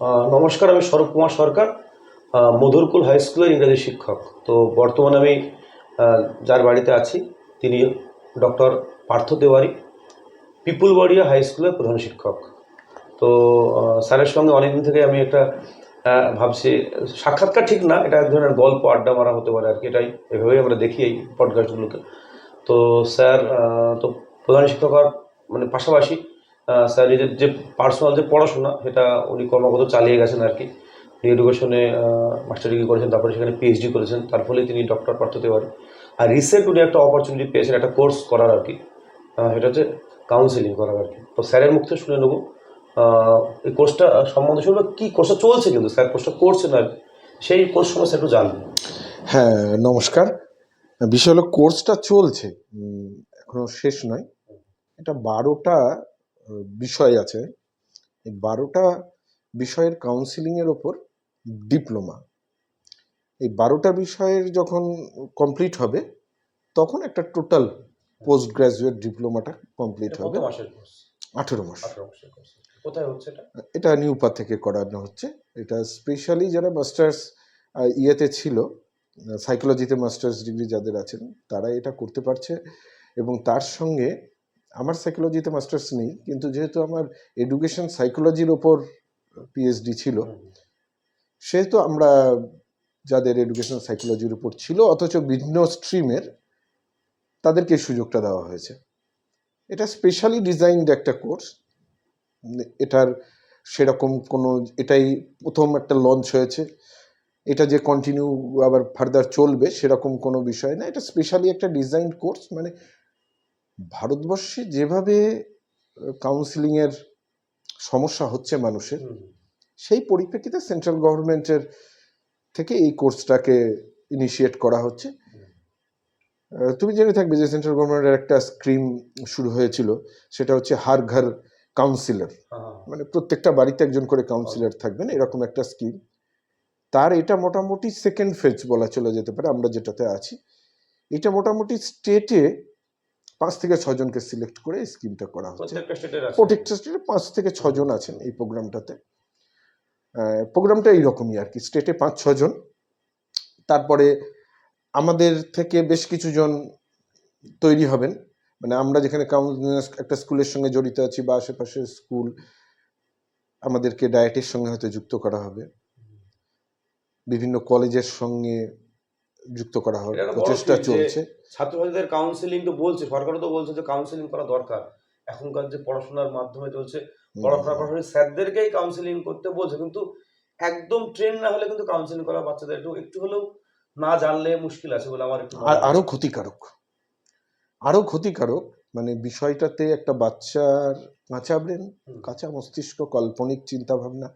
নমস্কার, আমি স্বরূপ কুমার সরকার মধুরকুল হাই স্কুলের ইংরাজি শিক্ষক। তো বর্তমানে আমি যার বাড়িতে আছি, তিনি ডক্টর পার্থ তেওয়ারি, পিপুলবাড়িয়া হাই স্কুলের প্রধান শিক্ষক। তো স্যারের সঙ্গে অনেকদিন থেকে আমি একটা ভাবছি, সাক্ষাৎকার ঠিক না, এটা এক ধরনের গল্প, আড্ডা মারা হতে পারে আর কি, এটাই এভাবেই আমরা দেখি এই পডকাস্টগুলোকে তো স্যার তো প্রধান শিক্ষক মানে পাশাপাশি স্যার নিজের যে পার্সোনাল যে পড়াশোনা, সেটা উনি ক্রমাগত চালিয়ে গেছেন আর কি। এডুকেশনে মাস্টার ডিগ্রি করেছেন, তারপরে সেখানে পিএইচডি করেছেন, তার ফলে তিনি ডক্টর পাঠ হতে তেওয়ারি আর রিসেন্ট উনি একটা অপরচুনিটি পেয়েছেন, একটা কোর্স করার আর কি। সেটা হচ্ছে কাউন্সিলিং করার আর কি। তো স্যারের মুখ থেকে শুনে নেব। এই কোর্সটা সম্বন্ধে শুনব, কী কোর্সটা চলছে কিন্তু? স্যার কোর্সটা করছেন আর। সেই কোর্স সম্বন্ধে একটু জানবেন। হ্যাঁ নমস্কার। বিষয় হলো কোর্সটা চলছে এখনও শেষ নয়। এটা বারোটা বিষয় আছে। এই বারোটা বিষয়ের কাউন্সিলিংয়ের ওপর ডিপ্লোমা এই বারোটা বিষয়ের যখন কমপ্লিট হবে তখন একটা টোটাল পোস্ট গ্রাজুয়েট ডিপ্লোমাটা কমপ্লিট হবে। আঠেরো মাস। কোথায় হচ্ছে এটা? এটা নিউপা থেকে করানো হচ্ছে। এটা স্পেশালি যারা মাস্টার্স ইয়েতে ছিল সাইকোলজিতে মাস্টার্স ডিগ্রি যাদের আছেন তারা এটা করতে পারছে। এবং তার সঙ্গে আমার সাইকোলজিতে মাস্টার্স নেই কিন্তু যেহেতু আমার এডুকেশন সাইকোলজির ওপর পিএইচডি ছিল। সেহেতু আমরা যাদের এডুকেশন সাইকোলজির উপর ছিল অথচ বিভিন্ন স্ট্রিমের তাদেরকে সুযোগটা দেওয়া হয়েছে। এটা স্পেশালি ডিজাইনড একটা কোর্স এটার সেরকম কোনো এটাই প্রথম একটা লঞ্চ হয়েছে। এটা যে কন্টিনিউ আবার ফার্দার চলবে সেরকম কোনো বিষয় না। এটা স্পেশালি একটা ডিজাইন কোর্স মানে ভারতবর্ষে যেভাবে কাউন্সিলিংয়ের সমস্যা হচ্ছে মানুষের। সেই পরিপ্রেক্ষিতে সেন্ট্রাল গভর্নমেন্টের থেকে এই কোর্সটাকে ইনিশিয়েট করা হচ্ছে। তুমি জেনে থাকবে যে সেন্ট্রাল গভর্নমেন্টের একটা স্কিম শুরু হয়েছিল সেটা হচ্ছে হার ঘর কাউন্সিলর হ্যাঁ, মানে প্রত্যেকটা বাড়িতে একজন করে কাউন্সিলর থাকবেন এরকম একটা স্কিম তার এটা মোটামুটি সেকেন্ড ফেজ বলা চলে যেতে পারে আমরা যেটাতে আছি। এটা মোটামুটি স্টেটে পাঁচ থেকে ছজনকে সিলেক্ট করে এই স্কিমটা করা হচ্ছে। প্রত্যেকটা স্টেটে পাঁচ থেকে ছজন আছেন এই প্রোগ্রামটাতে প্রোগ্রামটা এইরকমই আর কি স্টেটে পাঁচ ছজন। তারপরে আমাদের থেকে বেশ কিছু জন তৈরি হবেন। মানে আমরা যেখানে একটা স্কুলের সঙ্গে জড়িত আছি বা আশেপাশের স্কুল আমাদেরকে ডায়েটের সঙ্গে হয়তো যুক্ত করা হবে। বিভিন্ন কলেজের সঙ্গে যুক্ত করা হবে প্রচেষ্টা চলছে। ছাত্রছাত্রীদের কাউন্সিলিং তো বলছে সরকারও তো বলছে যে কাউন্সিলিং করা দরকার। এখনকার যে পড়াশোনার মাধ্যমে চলছে পড়াশোনার পাশাপাশি স্যারদেরকেই কাউন্সিলিং করতে বলছে কিন্তু একদম ট্রেন না হলে কিন্তু কাউন্সিলিং করা বাচ্চাদের একটু একটু হলেও না জানলে মুশকিল আছে বলে আমার একটু আর হয়। আরও ক্ষতিকারক। আরও ক্ষতিকারক মানে বিষয়টাতে একটা বাচ্চার কাঁচা ব্রেন কাঁচা মস্তিষ্ক কাল্পনিক চিন্তা ভাবনা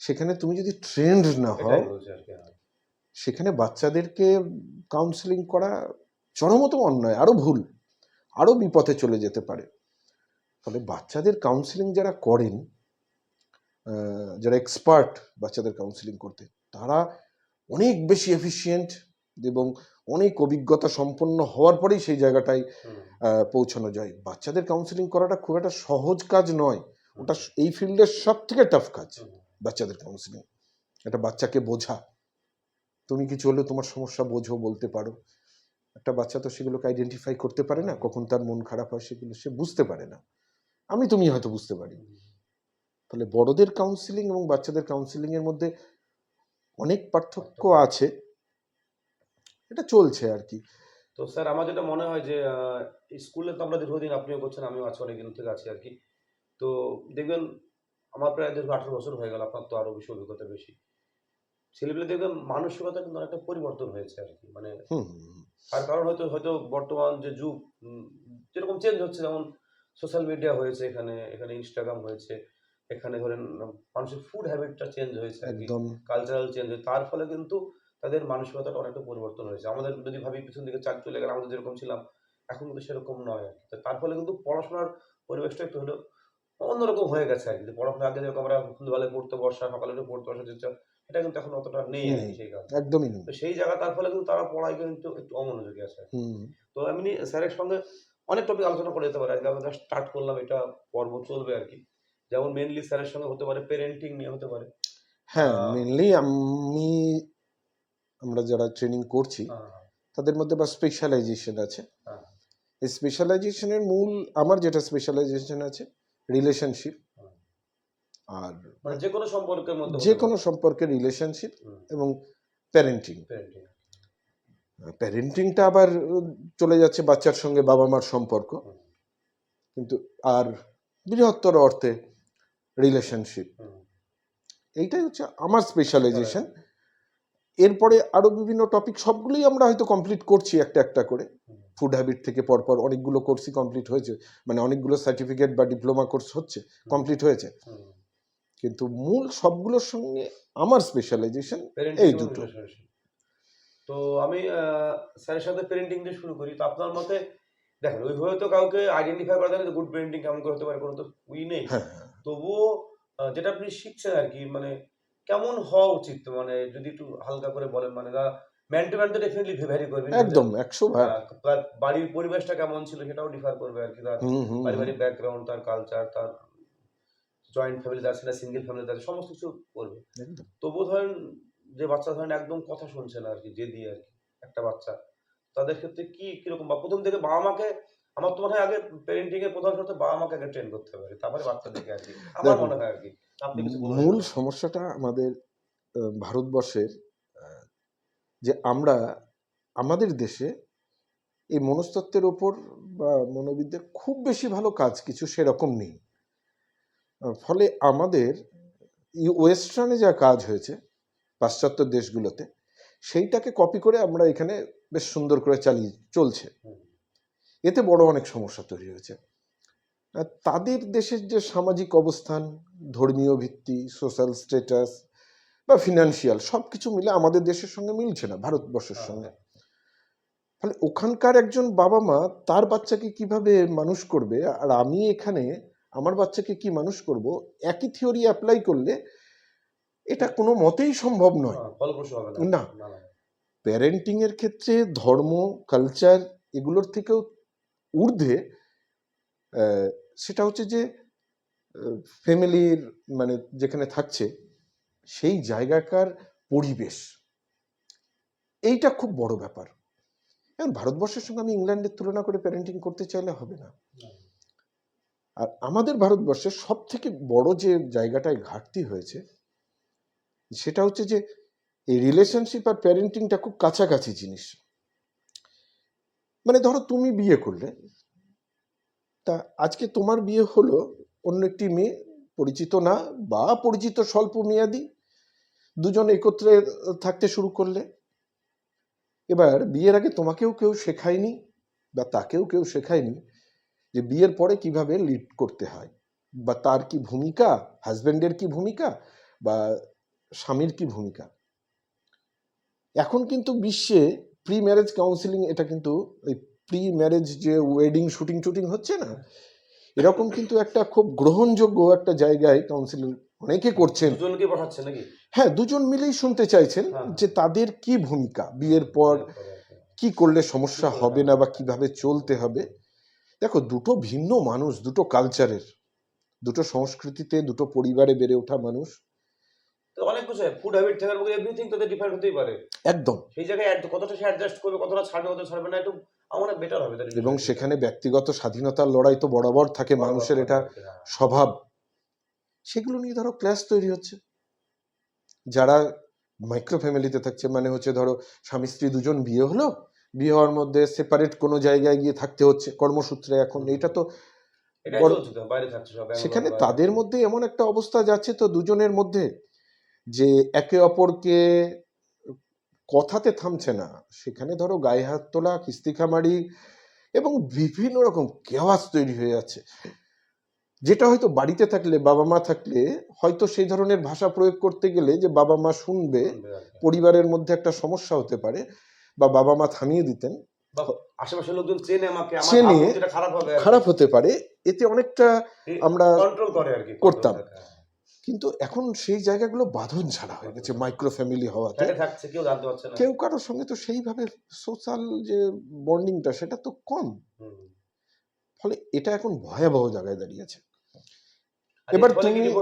সেখানে তুমি যদি ট্রেন্ড না হও সেখানে বাচ্চাদেরকে কাউন্সেলিং করা চরমতম অন্যায় আরও ভুল আরও বিপথে চলে যেতে পারে। ফলে বাচ্চাদের কাউন্সেলিং যারা করেন যারা এক্সপার্ট বাচ্চাদের কাউন্সেলিং করতে তারা অনেক বেশি এফিসিয়েন্ট এবং অনেক অভিজ্ঞতা সম্পন্ন হওয়ার পরেই সেই জায়গাটায় পৌঁছানো যায়। বাচ্চাদের কাউন্সেলিং করাটা খুব একটা সহজ কাজ নয়। ওটা এই ফিল্ডের সব থেকে টাফ কাজ বাচ্চাদের কাউন্সিলিং একটা বাচ্চাকে বোঝা। তুমি কিছু হলে তোমার সমস্যা বোঝো, বলতে পারো। একটা বাচ্চা তো সেগুলোকে আইডেন্টিফাই করতে পারে না, কখন তার মন খারাপ হয় সেগুলো সে বুঝতে পারে না। আমি তুমি হয়তো বুঝতে পারি তাহলে বড়দের কাউন্সিলিং এবং বাচ্চাদের কাউন্সিলিং এর মধ্যে অনেক পার্থক্য আছে। এটা চলছে আর কি তো স্যার, আমার যেটা মনে হয় যে স্কুলে তো আমরা দীর্ঘদিন আপনিও করছেন, আমিও আছি অনেকদিন থেকে আছি আর কি তো দেখবেন, আমার প্রায় দীর্ঘ আঠারো বছর হয়ে গেল, আপনার তো আরও বেশি অভিজ্ঞতা বেশি। ছেলেপেলে দেখবেন মানসিকতা কিন্তু অনেকটা পরিবর্তন হয়েছে আর কি। মানে। তার কারণ হয়তো হয়তো বর্তমান যে যুগ যেরকম চেঞ্জ হচ্ছে যেমন সোশ্যাল মিডিয়া হয়েছে এখানে এখানে ইনস্টাগ্রাম হয়েছে এখানে ধরেন মানুষের ফুড হ্যাবিটটা চেঞ্জ হয়েছে একদম। কালচারাল চেঞ্জ হয়েছে। তার ফলে কিন্তু তাদের মানসিকতাটা অনেকটা পরিবর্তন হয়েছে। আমাদের যদি ভাবি পিছন দিকে চাক চলে গেলে আমাদের যেরকম ছিলাম এখন কিন্তু সেরকম নয় আর কি। তার ফলে কিন্তু পড়াশোনার পরিবেশটা একটু হলেও অন্যরকম হয়ে গেছে আর কি। পড়াশোনা আগে যেরকম আমরা সন্ধ্যেবেলায় পড়তে বসা সকালে উঠে পড়তে বসা যেটা এটা কিন্তু এখন অতটা নেই। সেই কারণে। একদমই নেই। তো সেই জায়গা তার ফলে কিন্তু তারা পড়ায় কিন্তু একটু অমনোযোগী আছে হুম। তো এমনি স্যারের সঙ্গে অনেক টপিক আলোচনা করে যেতে পারে আজকে আমরা স্টার্ট করলাম এটা পর্ব চলবে আর কি। যেমন মেনলি স্যারের সঙ্গে হতে পারে পেরেন্টিং নিয়ে হতে পারে। হ্যাঁ মেনলি আমি আমরা যারা ট্রেনিং করছি হ্যাঁ, তাদের মধ্যে বা স্পেশালাইজেশন আছে। হ্যাঁ, স্পেশালাইজেশনের মূল আমার যেটা স্পেশালাইজেশন আছে রিলেশনশিপ আর মানে যে কোনো সম্পর্কের মধ্যে যে কোনো সম্পর্কে রিলেশনশিপ এবং প্যারেন্টিং প্যারেন্টিংটা আবার চলে যাচ্ছে বাচ্চার সঙ্গে বাবা মার সম্পর্ক। কিন্তু আর বৃহত্তর অর্থে রিলেশনশিপ এইটাই হচ্ছে আমার স্পেশালাইজেশন এরপরে আরও বিভিন্ন টপিক সবগুলোই আমরা হয়তো কমপ্লিট করছি একটা একটা করে। ফুড হ্যাবিট থেকে পরপর অনেকগুলো কোর্সই কমপ্লিট হয়েছে। মানে অনেকগুলো সার্টিফিকেট বা ডিপ্লোমা কোর্স হচ্ছে কমপ্লিট হয়েছে। কিন্তু মূল সবগুলোর সঙ্গে আমার স্পেশালাইজেশন এই দুটো। তো আমি স্যারের সাথে পেরেন্টিং দিয়ে শুরু করি। তো আপনার মতে দেখেন ওইভাবে তো কাউকে আইডেন্টিফাই করা যায় গুড পেরেন্টিং কেমন করে হতে পারে কোনো তো উই নেই। হ্যাঁ তবুও যেটা আপনি শিখছেন আর কি মানে কেমন হওয়া উচিত? মানে যদি একটু হালকা করে বলেন মানে ম্যান টু ম্যান তো ডেফিনেটলি ভ্যারি করবে একদম একশো তার বাড়ির পরিবেশটা কেমন ছিল সেটাও ডিফার করবে আর কি। তার। পারিবারিক ব্যাকগ্রাউন্ড তার কালচার তার জয়েন্ট ফ্যামিলি আছে না সিঙ্গেল ফ্যামিলি আছে সমস্ত কিছু করবে। তবুও ধরেন যে বাচ্চা ধরেন একদম কথা শুনছে না আর কি আর কি একটা বাচ্চা। তাদের ক্ষেত্রে কি কীরকম বা প্রথম থেকে বাবা মাকে আমার তো মনে হয় আগে পেরেন্টিং এর প্রধান শর্ত বাবা মাকে আগে ট্রেন করতে হবে তারপরে বাচ্চা দেখে আর কি। আমার মনে হয় আর কি। মূল সমস্যাটা আমাদের ভারতবর্ষের যে আমরা, আমাদের দেশে এই মনস্তত্ত্বের ওপর বা মনোবিদ্যার খুব বেশি ভালো কাজ কিছু সেরকম নেই। ফলে আমাদের ওয়েস্টার্নে যা কাজ হয়েছে পাশ্চাত্য দেশগুলোতে, সেইটাকে কপি করে আমরা এখানে বেশ সুন্দর করে চালিয়ে চলছে। এতে বড় অনেক সমস্যা তৈরি হয়েছে। তাদের দেশের যে সামাজিক অবস্থান, ধর্মীয় ভিত্তি সোশ্যাল স্ট্যাটাস বা ফিনান্সিয়াল সব কিছু মিলে আমাদের দেশের সঙ্গে মিলছে না ভারতবর্ষের সঙ্গে। ফলে ওখানকার একজন বাবা মা তার বাচ্চাকে কীভাবে মানুষ করবে? আর আমি এখানে আমার বাচ্চাকে কি মানুষ করব? একই থিওরি অ্যাপ্লাই করলে এটা কোনো মতেই সম্ভব নয়। হ্যাঁ, না। প্যারেন্টিং এর ক্ষেত্রে ধর্ম কালচার এগুলোর থেকেও ঊর্ধ্বে সেটা হচ্ছে যে ফ্যামিলির মানে যেখানে থাকছে সেই জায়গাকার পরিবেশ। এইটা খুব বড় ব্যাপার। এখন ভারতবর্ষের সঙ্গে আমি ইংল্যান্ডের তুলনা করে প্যারেন্টিং করতে চাইলে হবে না। আর আমাদের ভারতবর্ষের সব থেকে বড় যে জায়গাটায় ঘাটতি হয়েছে, সেটা হচ্ছে যে এই রিলেশনশিপ আর প্যারেন্টিংটা খুব কাছাকাছি জিনিস। মানে ধরো তুমি বিয়ে করলে, তা আজকে তোমার বিয়ে হলো অন্য একটি মেয়ে, পরিচিত না বা পরিচিত স্বল্প মেয়াদি দুজন একত্রে থাকতে শুরু করলে। এবার বিয়ের আগে তোমাকেও কেউ শেখায়নি বা তাকেও কেউ শেখায়নি যে বিয়ের পরে কীভাবে লিড করতে হয় বা তার কি ভূমিকা হাজব্যান্ডের কি ভূমিকা বা স্বামীর কি ভূমিকা। এখন কিন্তু বিশ্বে প্রি ম্যারেজ কাউন্সিলিং এটা কিন্তু ওই প্রি ম্যারেজ যে ওয়েডিং শুটিং টুটিং হচ্ছে না, এরকম কিন্তু একটা খুব গ্রহণযোগ্য একটা জায়গায় কাউন্সিলিং অনেকে করছেন। দুজনকে পাঠাচ্ছে নাকি? হ্যাঁ দুজন মিলেই শুনতে চাইছেন হ্যাঁ। যে তাদের কি ভূমিকা বিয়ের পর কি। করলে সমস্যা হবে না বা কীভাবে চলতে হবে। দেখো দুটো ভিন্ন মানুষ দুটো কালচারের দুটো সংস্কৃতিতে দুটো পরিবারে বেড়ে ওঠা মানুষ। তো অনেক কিছু ফুড হ্যাবিট থেকে এভরিথিং তাদের ডিফারেন্ট হতেই পারে। একদম। সেই জায়গায় কতটা সে অ্যাডজাস্ট করবে কতটা ছাড়বে কতটা ছাড়বে না একটু আমার বেটার হবে এবং সেখানে ব্যক্তিগত স্বাধীনতার লড়াই তো বরাবর থাকে মানুষের এটা হ্যাঁ। স্বভাব। সেগুলো নিয়ে ধরো ক্লাস তৈরি হচ্ছে। যারা মাইক্রো ফ্যামিলিতে থাকছে মানে হচ্ছে ধরো স্বামী স্ত্রী দুজন বিয়ে হলো বিয়ে হওয়ার মধ্যে সেপারেট কোনো জায়গায় গিয়ে থাকতে হচ্ছে কর্মসূত্রে এখন এটা তো সেখানে তাদের মধ্যে এমন একটা অবস্থা যাচ্ছে তো দুজনের মধ্যে যে একে অপরকে কথাতে থামছে না। সেখানে ধরো গায়ে হাত তোলা কিস্তিখামারি এবং বিভিন্ন রকম কেওয়াজ তৈরি হয়ে যাচ্ছে। যেটা হয়তো বাড়িতে থাকলে বাবা মা থাকলে হয়তো সেই ধরনের ভাষা প্রয়োগ করতে গেলে যে বাবা মা শুনবে। পরিবারের মধ্যে একটা সমস্যা হতে পারে বা বাবা মা থামিয়ে দিতেন। বা আশেপাশের লোকজন চেনে আমাকে চেনে, খারাপ হতে পারে। এতে অনেকটা আমরা কন্ট্রোল করে আর কি করতাম। কিন্তু এখন সেই জায়গাগুলো বাঁধন ছাড়া হয়ে গেছে মাইক্রো ফ্যামিলি হওয়াতে। কেউ কারোর সঙ্গে তো সেইভাবে সোশ্যাল যে বন্ডিংটা সেটা তো কম। ফলে এটা এখন ভয়াবহ জায়গায় দাঁড়িয়েছে এবার তুমি-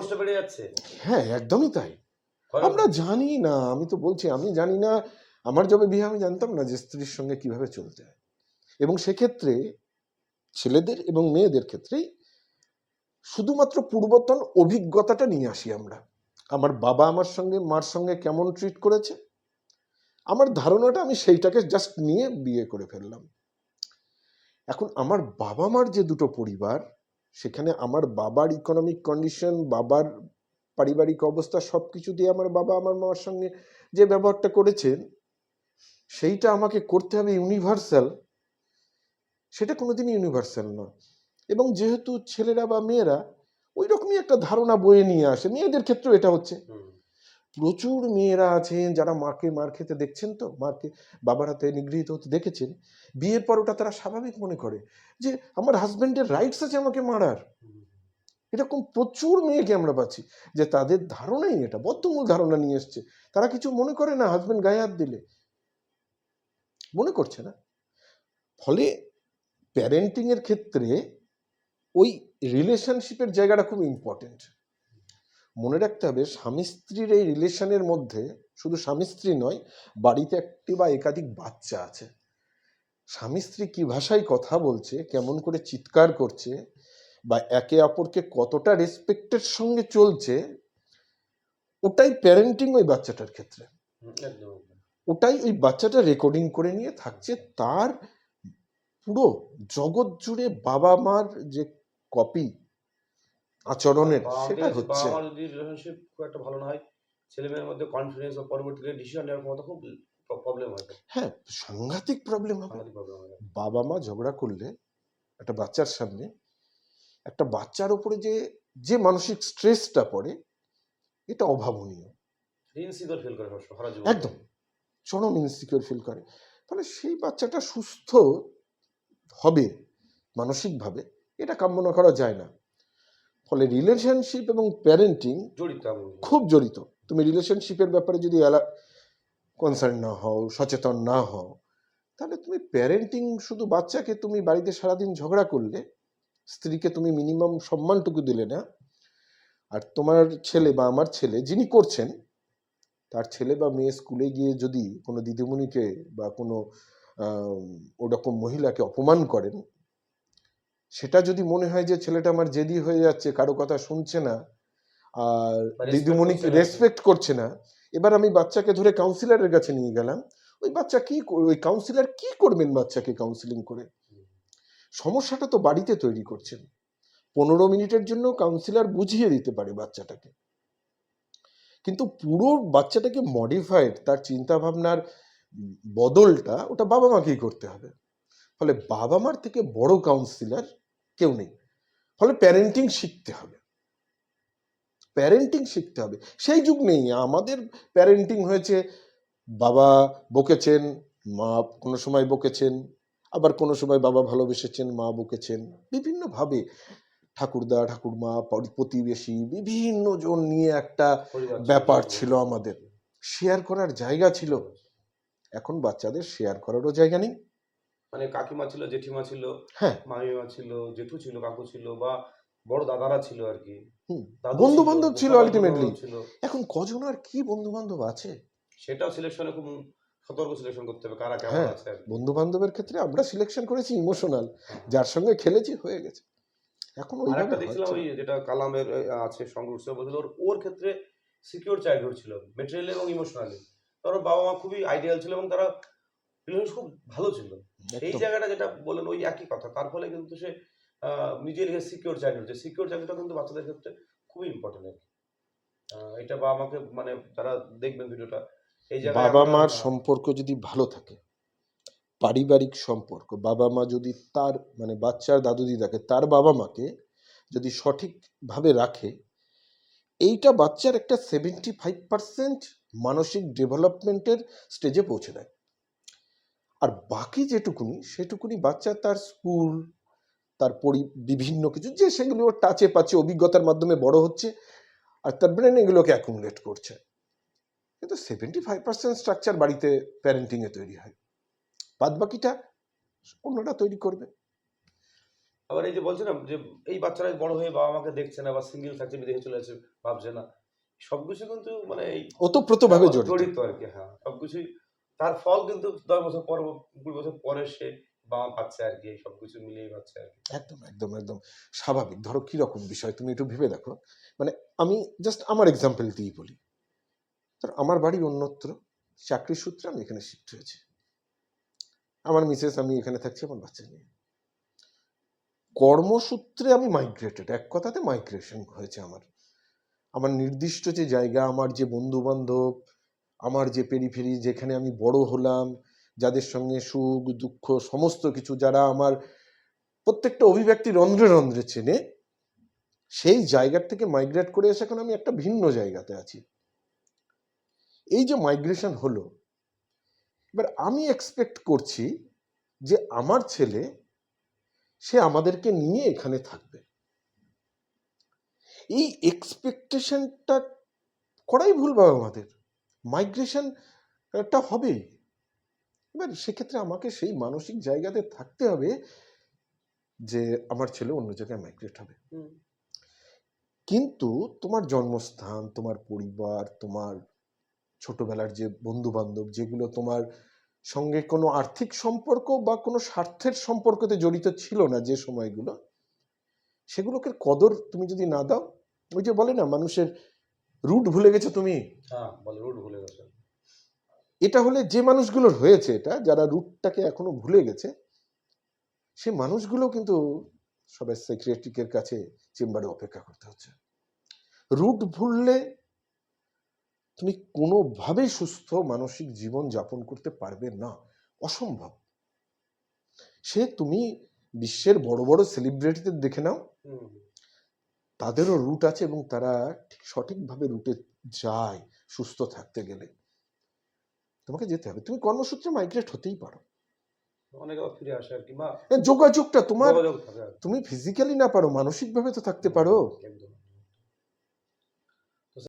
হ্যাঁ একদমই তাই। আমরা জানি না আমি তো বলছি আমি জানি না আমার যবে বিয়ে আমি জানতাম না যে স্ত্রীর সঙ্গে কীভাবে চলতে হয় এবং সেক্ষেত্রে ছেলেদের এবং মেয়েদের ক্ষেত্রেই শুধুমাত্র পূর্বতন অভিজ্ঞতাটা নিয়ে আসি আমরা। আমার বাবা আমার সঙ্গে মার সঙ্গে কেমন ট্রিট করেছে? আমার ধারণাটা আমি সেইটাকে জাস্ট নিয়ে বিয়ে করে ফেললাম। এখন আমার বাবা মার যে দুটো পরিবার সেখানে আমার বাবার ইকোনমিক কন্ডিশন বাবার পারিবারিক অবস্থা সব কিছু দিয়ে আমার বাবা আমার মার সঙ্গে যে ব্যবহারটা করেছেন সেইটা আমাকে করতে হবে ইউনিভার্সাল সেটা কোনোদিনই ইউনিভার্সাল নয়। এবং যেহেতু ছেলেরা বা মেয়েরা ওই রকমই একটা ধারণা বয়ে নিয়ে আসে, মেয়েদের ক্ষেত্রেও এটা হচ্ছে। প্রচুর মেয়েরা আছেন, যারা মাকে, মার খেতে দেখছেন তো? মাকে, বাবার হাতে নিগৃহীত হতে দেখেছেন। বিয়ের পর ওটা তারা স্বাভাবিক মনে করে যে, আমার হাজব্যান্ডের রাইটস আছে আমাকে মারার। এরকম প্রচুর মেয়েকে আমরা পাচ্ছি যে, তাদের ধারণাই এটা, বদ্ধমূল ধারণা নিয়ে এসছে। তারা কিছু মনে করে না হাজব্যান্ড গায়ে হাত দিলে। মনে করছে না। ফলে প্যারেন্টিং এর ক্ষেত্রে ওই রিলেশনশিপের জায়গাটা খুব ইম্পর্টেন্ট মনে রাখতে হবে স্বামী স্ত্রীর এই রিলেশনের মধ্যে শুধু স্বামী স্ত্রী নয় বাড়িতে একটি বা একাধিক বাচ্চা আছে স্বামী স্ত্রী কি ভাষায় কথা বলছে কেমন করে চিৎকার করছে বা একে অপরকে কতটা রেসপেক্টের সঙ্গে চলছে ওটাই প্যারেন্টিং ওই বাচ্চাটার ক্ষেত্রে। ওটাই ওই বাচ্চাটা রেকর্ডিং করে নিয়ে থাকছে তার পুরো জগৎ জুড়ে বাবা মার যে কপি আচরণের সেটা হচ্ছে। যদি রিলেশনশিপ খুব একটা ভালো না হয় ছেলে মেয়ের মধ্যে কনফিডেন্স বা পরবর্তীকালে ডিসিশন নেওয়ার ক্ষমতা খুব প্রবলেম হয়। হ্যাঁ সাংঘাতিক প্রবলেম হবে। বাবা মা ঝগড়া করলে একটা বাচ্চার সামনে একটা বাচ্চার উপরে যে যে মানসিক স্ট্রেসটা পড়ে এটা অভাবনীয়। ইনসিকিউর ফিল করে একদম। চরম ইনসিকিউর ফিল করে। ফলে সেই বাচ্চাটা সুস্থ হবে মানসিকভাবে এটা কামনা করা যায় না। ফলে রিলেশনশিপ এবং প্যারেন্টিং জড়িত খুব জড়িত। তুমি রিলেশনশিপের ব্যাপারে যদি কনসার্ন না হও সচেতন না হও তাহলে তুমি প্যারেন্টিং শুধু বাচ্চাকে তুমি বাড়িতে সারাদিন ঝগড়া করলে স্ত্রীকে তুমি মিনিমাম সম্মানটুকু দিলে না আর তোমার ছেলে বা আমার ছেলে যিনি করছেন তার ছেলে বা মেয়ে স্কুলে গিয়ে যদি কোনো দিদিমণিকে বা কোনো ওরকম মহিলাকে অপমান করেন সেটা যদি মনে হয় যে ছেলেটা আমার জেদি হয়ে যাচ্ছে কারও কথা শুনছে না আর দিদিমণিকে রেসপেক্ট করছে না এবার আমি বাচ্চাকে ধরে কাউন্সিলরের কাছে নিয়ে গেলাম। ওই বাচ্চা কি ওই কাউন্সিলর কি করবেন বাচ্চাকে কাউন্সিলিং করে? সমস্যাটা তো বাড়িতে তৈরি করছেন। পনেরো মিনিটের জন্য কাউন্সিলর বুঝিয়ে দিতে পারে বাচ্চাটাকে। কিন্তু পুরো বাচ্চাটাকে মডিফাইড তার চিন্তা ভাবনার বদলটা ওটা বাবা মাকেই করতে হবে। ফলে বাবা মার থেকে বড় কাউন্সিলর কেউ নেই। ফলে প্যারেন্টিং শিখতে হবে। প্যারেন্টিং শিখতে হবে। সেই যুগ নেই। আমাদের প্যারেন্টিং হয়েছে বাবা বকেছেন মা কোনো সময় বকেছেন আবার কোনো সময় বাবা ভালোবেসেছেন মা বকেছেন। বিভিন্নভাবে ঠাকুরদা ঠাকুরমা পরি- প্রতিবেশী বিভিন্ন জন নিয়ে একটা ব্যাপার ছিল আমাদের। শেয়ার করার জায়গা ছিল। এখন বাচ্চাদের শেয়ার করারও জায়গা নেই। মানে কাকিমা ছিল জেঠিমা ছিল হ্যাঁ। মামিমা ছিল জেঠু ছিল কাকু ছিল বা বড় দাদারা ছিল আর কি। বন্ধু বান্ধব ছিল আলটিমেটলি ছিল। এখন কজন আর কি বন্ধু বান্ধব আছে? সেটাও সিলেকশনে খুব সতর্ক সিলেকশন করতে হবে কারা কেমন হ্যাঁ। আছে বন্ধু বান্ধবের ক্ষেত্রে আমরা সিলেকশন করেছি ইমোশনাল হ্যাঁ। যার সঙ্গে খেলেছি হয়ে গেছে। এখন আর একটা দেখছিলাম ওই যেটা কালামের আছে সংগ্রহ বলছিল ওর ওর ক্ষেত্রে সিকিউর চাইল্ডহুড ছিল মেটেরিয়াল এবং ইমোশনালি কারণ বাবা মা খুবই আইডিয়াল ছিল এবং তারা রিলেশন খুব ভালো ছিল। সেই জায়গাটা যেটা বললেন ওই একই কথা। তার ফলে কিন্তু সে নিজের সিকিউর চাইল্ড হচ্ছে। সিকিউর চাইল্ডটা কিন্তু বাচ্চাদের ক্ষেত্রে খুবই ইম্পর্টেন্ট আর এটা বাবা মাকে মানে তারা দেখবেন ভিডিওটা এই জায়গায় বাবা মার সম্পর্ক যদি ভালো থাকে পারিবারিক সম্পর্ক বাবা মা যদি তার মানে বাচ্চার দাদু দিদাকে তার বাবা মাকে যদি সঠিকভাবে রাখে এইটা বাচ্চার একটা সেভেন্টি ফাইভ পার্সেন্ট মানসিক ডেভেলপমেন্টের স্টেজে পৌঁছে দেয়। আর বাকি যেটুকুনি সেটুকুনি বাচ্চা তার স্কুল তার পরি বিভিন্ন কিছু যে সেগুলো ওর টাচে পাচ্ছে অভিজ্ঞতার মাধ্যমে বড় হচ্ছে আর তার ব্রেন এগুলোকে অ্যাকুমুলেট করছে। কিন্তু সেভেন্টি ফাইভ পার্সেন্ট স্ট্রাকচার বাড়িতে প্যারেন্টিংয়ে তৈরি হয়। বাদ বাকিটা অন্যরা তৈরি করবে। আবার এই যে বলছিলাম যে এই বাচ্চারা বড় হয়ে বাবা মাকে দেখছে না বা সিঙ্গেল থাকছে বিদেশে চলে যাচ্ছে ভাবছে না সবকিছু কিন্তু মানে ওতপ্রোতভাবে জড়িত আর কি হ্যাঁ সবকিছুই তার ফল কিন্তু দশ বছর পর, কুড়ি বছর পরে সে বাবা পাচ্ছে আর কি, এই সবকিছু মিলিয়ে পাচ্ছে আর কি। একদম একদম একদম। স্বাভাবিক। ধরো কি রকম বিষয়, তুমি একটু ভেবে দেখো। মানে আমি জাস্ট আমার এক্সাম্পল দিয়েই বলি। ধর আমার বাড়ি অন্যত্র চাকরির সূত্রে আমি এখানে শিফট হয়েছি। আমার মিসেস আমি এখানে থাকছি আমার বাচ্চা নিয়ে। কর্মসূত্রে আমি মাইগ্রেটেড এক কথাতে মাইগ্রেশন হয়েছে আমার। আমার নির্দিষ্ট যে জায়গা, আমার যে বন্ধু বান্ধব আমার যে পেরিফেরি যেখানে আমি বড় হলাম, যাদের সঙ্গে সুখ, দুঃখ, সমস্ত কিছু যারা আমার প্রত্যেকটা অভিব্যক্তি রন্ধ্রে রন্ধ্রে চেনে, সেই জায়গার থেকে মাইগ্রেট করে এসে এখন আমি একটা ভিন্ন জায়গাতে আছি। এই যে মাইগ্রেশন হলো, এবার আমি এক্সপেক্ট করছি যে আমার ছেলে, সে আমাদেরকে নিয়ে এখানে থাকবে। এই এক্সপেকটেশনটা করাই ভুল বাবা আমাদের মাইগ্রেশনটা হবে। এবার সেক্ষেত্রে আমাকে সেই মানসিক জায়গাতে থাকতে হবে যে আমার ছেলে অন্য জায়গায় মাইগ্রেট হবে। কিন্তু তোমার জন্মস্থান তোমার পরিবার তোমার ছোটবেলার যে বন্ধু বান্ধব যেগুলো তোমার সঙ্গে কোনো আর্থিক সম্পর্ক বা কোনো স্বার্থের সম্পর্কতে জড়িত ছিল না যে সময়গুলো সেগুলোকে কদর তুমি যদি না দাও ওই যে বলে না মানুষের রুট ভুলে গেছো তুমি? হ্যাঁ রুট ভুলে গেছে। এটা হলে যে মানুষগুলোর হয়েছে এটা যারা রুটটাকে এখনও ভুলে গেছে সে মানুষগুলো কিন্তু সবাই সেক্রেটারিকের কাছে চেম্বারে অপেক্ষা করতে হচ্ছে। রুট ভুললে তুমি কোনোভাবেই সুস্থ মানসিক জীবন যাপন করতে পারবে না। অসম্ভব। সে তুমি বিশ্বের বড় বড় সেলিব্রিটিদের দেখে নাও। তাদেরও রুট আছে এবং তারা ঠিক সঠিকভাবে রুটে যায় সুস্থ থাকতে গেলে। তোমাকে যেতে হবে। তুমি কর্মসূত্রে মাইগ্রেট হতেই পারো। যোগাযোগটা তোমার। তুমি ফিজিক্যালি না পারো মানসিক ভাবে তো থাকতে পারো।